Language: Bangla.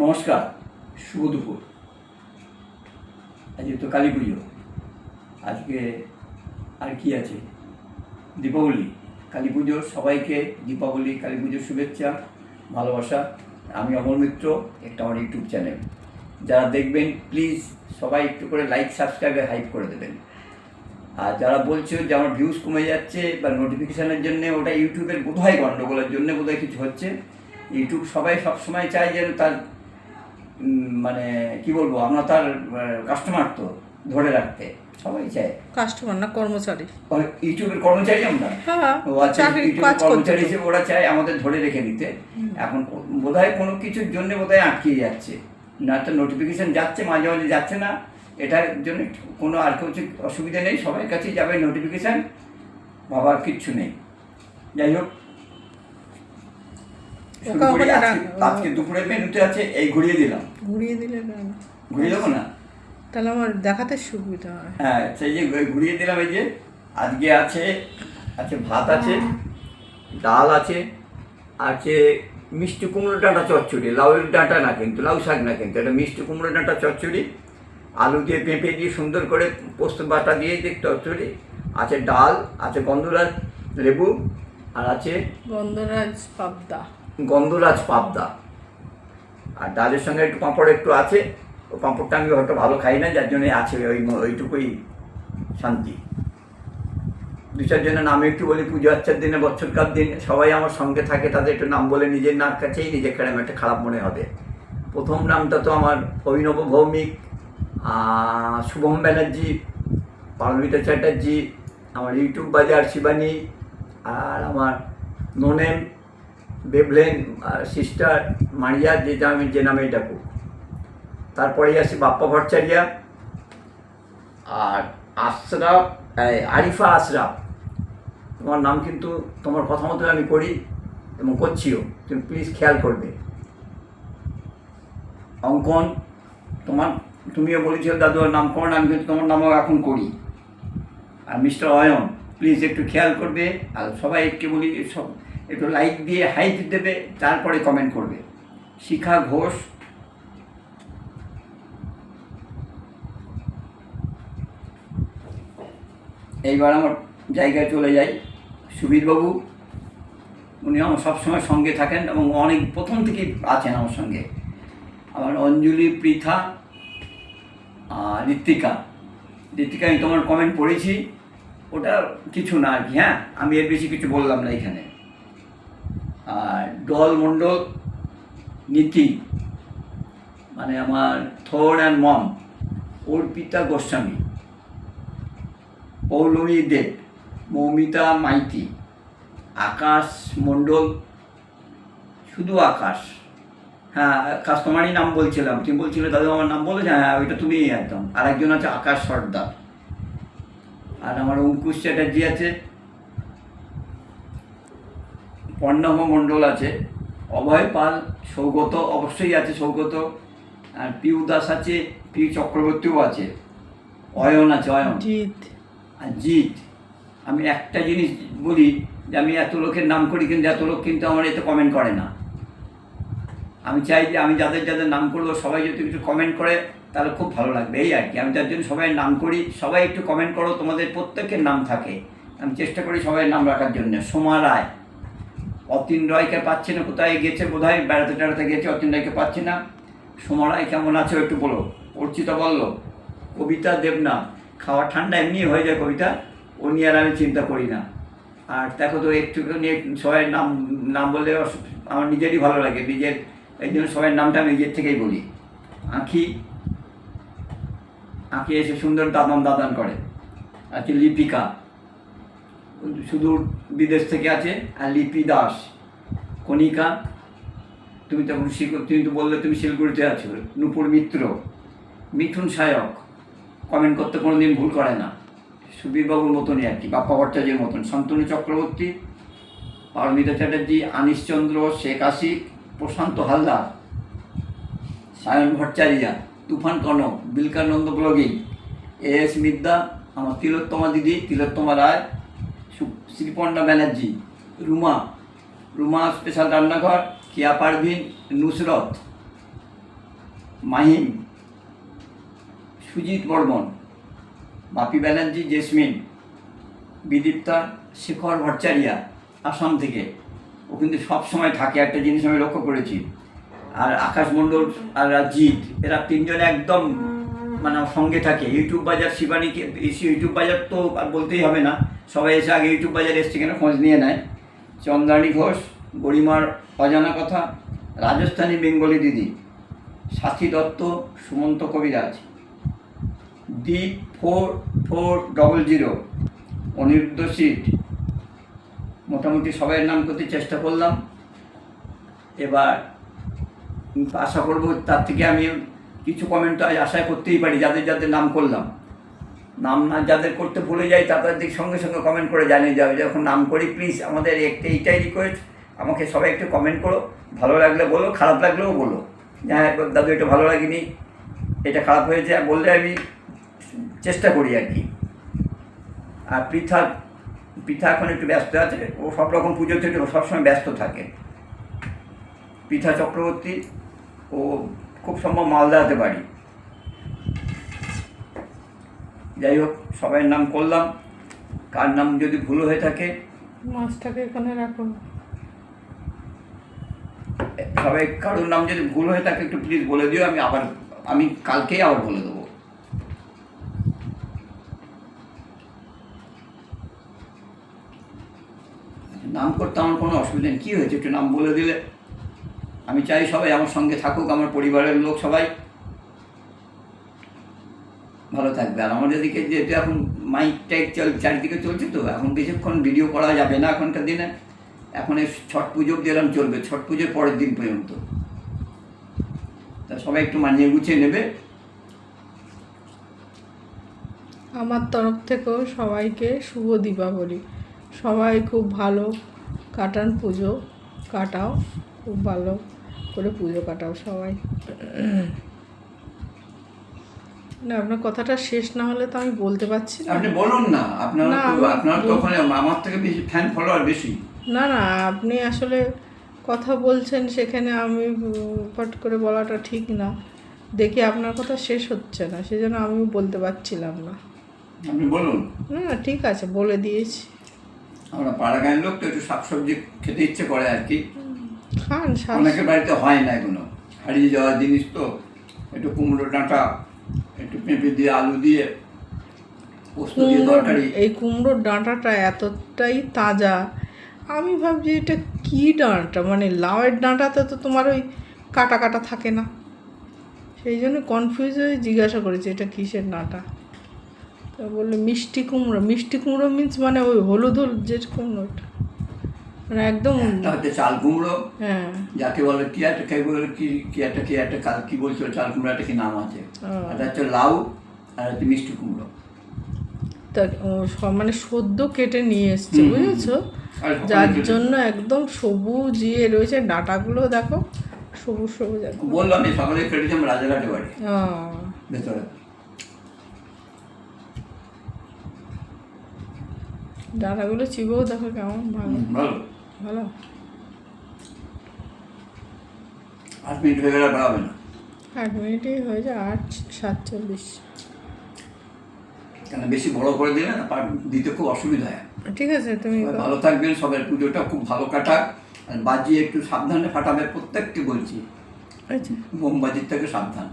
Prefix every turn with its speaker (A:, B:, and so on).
A: নমস্কার, শুভ দুপুর। আজকে তো কালী পুজো। আজকে আর কি আছে? দীপাবলি। কালী পুজো, সবাইকে দীপাবলি, কালী পুজোর শুভেচ্ছা, ভালোবাসা। আমি অমর মিত্র, একটা আমার ইউটিউব চ্যানেল। যারা দেখবেন প্লিজ সবাই একটু করে লাইক সাবস্ক্রাইবে হাইপ করে দেবেন। আর যারা বলছো যে আমার ভিউজ কমে যাচ্ছে বা নোটিফিকেশানের জন্য ওটা ইউটিউবের বোধহয় গণ্ডগোলের জন্য বোধহয় কিছু হচ্ছে, ইউটিউব সবাই সবসময় চায় যেন তার মানে কি বলব আমরা তার কাস্টমার তো ধরে রাখতে সবাই চায়।
B: কাস্টমার না কর্মচারী?
A: ইউটিউবের কর্মচারী আমরা? আচ্ছা কর্মচারী হিসেবে ওরা চায় আমাদের ধরে রেখে নিতে এখন বোধহয় কোনো কিছুর জন্য বোধহয় আটকিয়ে যাচ্ছে। না তো নোটিফিকেশন যাচ্ছে মাঝে মাঝে যাচ্ছে না। এটার জন্য কোনো আর কিছু অসুবিধা নেই সবার কাছেই যাবে নোটিফিকেশান ভাবার কিচ্ছু নেই। যাই হোক শুরু করি। আজকে- আজকে দুপুরের মেনুতে আছে এই ঘুরিয়ে দিলাম।
B: ঘুরিয়ে দিলে কেন?
A: ঘুরিয়ে দেবো না?
B: তাহলে আমার দেখাতে সুবিধা হয়।
A: হ্যাঁ সেই যে ঘুরিয়ে দিলাম এই যে আজকে আছে আছে ভাত আছে ডাল আছে আছে মিষ্টি কুমড়ো ডাঁটা চচ্চড়ি। লাউয়ের ডাঁটা না কিন্তু লাউ শাক না কিন্তু এটা মিষ্টি কুমড়ো ডাঁটা চচ্চড়ি। আলু দিয়ে পেঁপে দিয়ে সুন্দর করে পোস্ত বাটা দিয়ে যে চচ্চড়ি আছে ডাল আছে গন্ধরাজ লেবু আর আছে
B: গন্ধরাজ পাবদা।
A: গন্ধরাজ পাবদা। আর ডালের সঙ্গে একটু পাঁপড় একটু আছে, ও পাঁপড়টা আমি হয়তো ভালো খাই না, যার জন্য আছে ওই ওইটুকুই শান্তি। দু চারজনের নামে একটু বলি, পুজো আচ্চার দিনে বছরকার দিন, সবাই আমার সঙ্গে থাকে, তাদের একটু নাম বলে নিজের নাম কাছেই নিজের কেরম একটা খারাপ মনে হবে। প্রথম নামটা তো আমার অভিনব ভৌমিক শুভম ব্যানার্জি, পারমিতা চ্যাটার্জি, আমার ইউটিউব বাজার শিবানী, আর আমার নোনেম বেবলেন সিস্টার মারিয়া যে নামে যে নামেই ডাকুক তারপরেই আসি বাপ্পা ভট্টাচারিয়া আর আশরাফ আরিফা আশরাফ তোমার নাম কিন্তু তোমার কথা মতো আমি করি এবং করছিও তুমি প্লিজ খেয়াল করবে। অঙ্কন, তোমার তুমিও বলেছিল দাদুর নামকরণ, আমি কিন্তু তোমার নামও এখন করি। আর মিস্টার অয়ন প্লিজ একটু খেয়াল করবে। আর সবাই একটু বলি সব একটু লাইক দিয়ে হাইপ দেবে, তারপরে কমেন্ট করবে। শিখা ঘোষ। এইবার আমার জায়গায় চলে যাই। সুবীরবাবু উনি আমার সবসময় সঙ্গে থাকেন এবং অনেক প্রথম থেকেই আছেন আমার সঙ্গে। আমার অঞ্জলি, পৃথা আর ঋত্বিকা। ঋত্বিকা, আমি তোমার কমেন্ট পড়েছি। ওটা কিছু না আর কি হ্যাঁ? আমি এর বেশি কিছু বললাম না এখানে। আর ডল মণ্ডল নীতি মানে আমার থর অ্যান্ড মম অর্পিতা গোস্বামী, পৌলমী দেব, মৌমিতা মাইতি, আকাশ মণ্ডল, শুধু আকাশ। হ্যাঁ আকাশ তোমারই নাম বলছিলাম। তুমি বলছিলে, দাদু আমার নাম বলেছে? হ্যাঁ ওইটা তুমিই একদম। আর একজন আছে আকাশ সর্দার। আর আমার অঙ্কুশ চ্যাটার্জি আছে পর্ণভ মণ্ডল আছে। অভয় পাল সৌগত অবশ্যই আছে সৌগত। আর পিউ দাস আছে পিউ চক্রবর্তীও আছে। অয়ন আছে অয়ন।
B: জিৎ।
A: আর জিৎ। আমি একটা জিনিস বলি যে আমি এত লোকের নাম করি কিন্তু এত লোক কিন্তু আমার এতে কমেন্ট করে না। আমি চাই যে আমি যাদের যাদের নাম করব সবাই যদি একটু কমেন্ট করে তাহলে খুব ভালো লাগবে। এই আর কি। আমি তার জন্য সবাই নাম করি সবাই একটু কমেন্ট করো তোমাদের প্রত্যেকের নাম থাকে। আমি চেষ্টা করি সবাই নাম রাখার জন্য। সোমা রায়। অতীন রায়কে পাচ্ছি না, কোথায় গেছে বোধ হয় বেড়াতে টেড়াতে গেছে অতীন রায়কে পাচ্ছি না। সোমা রায় কেমন আছে একটু বলো। অর্চিতা বলল, কবিতা দেবনা খাওয়া ঠান্ডা এমনি হয়ে যায় কবিতা, ও নিয়ে আর আমি চিন্তা করি না। আর দেখো তো, একটুখানি সবাই নাম নাম বললে আমার নিজেরই ভালো লাগে, নিজের, এই জন্য সবার নামটা আমি নিজের থেকেই বলি। আঁখি আঁখি এসে সুন্দর দাদান দাদান করে আছে লিপিকা। সুদূর বিদেশ থেকে আছে, আর লিপি দাস, কণিকা। তুমি তখন তুমি তো বললে তুমি শিলগুড়িতে আছো, নূপুর মিত্র, মিঠুন সায়ক কমেন্ট করতে কোনো দিন ভুল করে না। সুবীরবাবুর মতনই আর কি, বাপ্পা ভট্টাচার্যের মতন। Shantanu Chakraborty, Paramita Chatterjee Anishchandra Sheikh Ashik, Prashanta Halder, Sayan Bhattacharya, Tufan Kanak, Bilkananda blogging, A S Midya আমার তিলোত্তমা দিদি, তিলোত্তমা রায় শ্রীপর্ণা ব্যানার্জি, রুমা রুমা স্পেশাল রান্নাঘর, কিয়া পারভিন, নুসরত, মাহিম, সুজিত বর্মন, বাপি ব্যানার্জি, জেসমিন, বিদীপ্তা, শেখর ভট্টাচারিয়া, আসাম থেকে। ও কিন্তু সব সময় থাকে, একটা জিনিস আমি লক্ষ্য করেছি। আর আকাশ মণ্ডল আর রাজিত এরা তিনজন একদম মানে সঙ্গে থাকে। ইউটিউব বাজার শিবানীকে ইউটিউব বাজার তো আর বলতেই হবে না। সবাই এসে আগে ইউটিউব বাজার এসছে কেন? খোঁজ নিয়ে নেয়। চন্দ্রাণী ঘোষ, গরিমার অজানা কথা, রাজস্থানী বেঙ্গলি দিদি, সাথী Dutta, Sumanta Kabiraj. Dip four four double zero, Aniruddha seat. মোটামুটি সবাইয়ের নাম করতে চেষ্টা করলাম। এবার আশা করব তার থেকে আমি কিছু কমেন্ট আশা করতেই পারি, যাদের যাদের নাম করলাম। নাম না যাদের করতে ভুলে যাই, তাদের সঙ্গে সঙ্গে কমেন্ট করে জানিয়ে যাবে। যখন নাম করি প্লিজ আমাদের একটা এইটাই রিকোয়েস্ট আমাকে সবাই একটু কমেন্ট করো। ভালো লাগলে বলো, খারাপ লাগলেও বলো। হ্যাঁ দাদু, এটা ভালো লাগেনি। এটা খারাপ হয়েছে বললে আমি চেষ্টা করি আর কি। আর পৃথা পৃথা এখন একটু ব্যস্ত আছে। ও সব রকম পুজোতে একটু সবসময় ব্যস্ত থাকে। পৃথা চক্রবর্তী, ও খুব সম্ভব মালদাতে পারি। যাই হোক সবাই নাম করলাম। কার নাম যদি ভুল হয়ে থাকে?
B: মাছটাকে এখানে রাখো
A: সবাই কারোর নাম যদি ভুল হয়ে থাকে একটু প্লিজ বলে দিও আমি আবার আমি কালকেই আবার বলে দেবো। নাম করতে আমার কোনো অসুবিধা নেই। কী হয়েছে একটু নাম বলে দিলে? আমি চাই সবাই আমার সঙ্গে থাকুক, আমার পরিবারের লোক সবাই। ভালো থাকবে। আর আমাদের দিকে যেহেতু এখন মাইক টাইক চল, চারিদিকে চলছে তো, এখন বেশিক্ষণ ভিডিও করা যাবে না এখনকার দিনে। এখন এই ছট পুজো যেরকম চলবে, ছট পুজোর পরের দিন পর্যন্ত। তা সবাই একটু মানিয়ে গুছিয়ে নেবে।
B: আমার তরফ থেকেও সবাইকে শুভ দীপাবলি। সবাই খুব ভালো কাটান পুজো, কাটাও, খুব ভালো। করে পুজো কাটাও সবাই। না আপনার কথাটা শেষ না হলে তো আমি বলতে পারছি না।
A: আপনি বলুন না আপনার
B: না,
A: আপনার তো ওখানে আমার থেকে বেশি ফ্যান ফলোয়ার বেশি।
B: না না আপনি আসলে কথা বলছেন সেখানে আমি পট করে বলাটা ঠিক না। দেখি আপনার কথা শেষ হচ্ছে না সেজন্য আমি বলতে পারছিলাম না।
A: আপনি বলুন।
B: না ঠিক আছে বলে দিয়েছি।
A: আমরা পাড়া গাঁয়ের লোক তো একটু শাকসবজি খেতে ইচ্ছে করে আর কি।
B: খান
A: অনেকের বাড়িতে হয় না এগুলো হারিয়ে যাওয়া জিনিস তো একটু কুমড়ো ডাঁটা একটু পেঁপে দিয়ে আলু দিয়ে পোস্ত দিয়ে তরকারি।
B: এই কুমড়োর ডাঁটাটা এতটাই তাজা আমি ভাবছি এটা কি ডাঁটা? মানে লাউয়ের ডাঁটাতে তো তোমার ওই কাটা কাটা থাকে না। সেই জন্য কনফিউজ হয়ে জিজ্ঞাসা করেছি এটা কিসের ডাঁটা? তা বলল মিষ্টি কুমড়ো। মিষ্টি কুমড়ো মিন্স মানে ওই হলুদ হলুদ যে কুমড়োটা মানে একদম
A: হচ্ছে চাল কুমড়ো
B: হ্যাঁ।
A: যাকে বলে কি একটা কে বলে কি কি একটা কি একটা কাল কি বলছিল চাল কুমড়ো একটা কি নাম আছে। একটা হচ্ছে লাউ আর হচ্ছে মিষ্টি কুমড়ো।
B: তা মানে সদ্য কেটে নিয়ে এসছে বুঝেছ?
A: আর
B: যার জন্য একদম সবুজ ইয়ে রয়েছে ডাঁটাগুলো দেখো সবুজ সবুজ
A: বললাম আমি সকালে কেটেছিলাম রাজাঘাটে বাড়ি। ভেতরে।
B: ডাঁটাগুলো চিবেও দেখো কেমন ভালো।
A: ভালো।
B: ভালো।
A: আট মিনিট হয়ে গেলে বাড়াবে না।
B: আট মিনিটেই হয়ে যায় আট সাতচল্লিশ
A: কেন বেশি বড় করে দিলে না দিতে খুব অসুবিধা হয়।
B: ঠিক আছে তুমি
A: ভালো থাকবেন সবাই পুজোটা খুব ভালো কাটাক। আর বাজিয়ে একটু সাবধানে ফাটাবে প্রত্যেকটি বলছি।
B: আচ্ছা।
A: মোমবাজির থেকে সাবধান।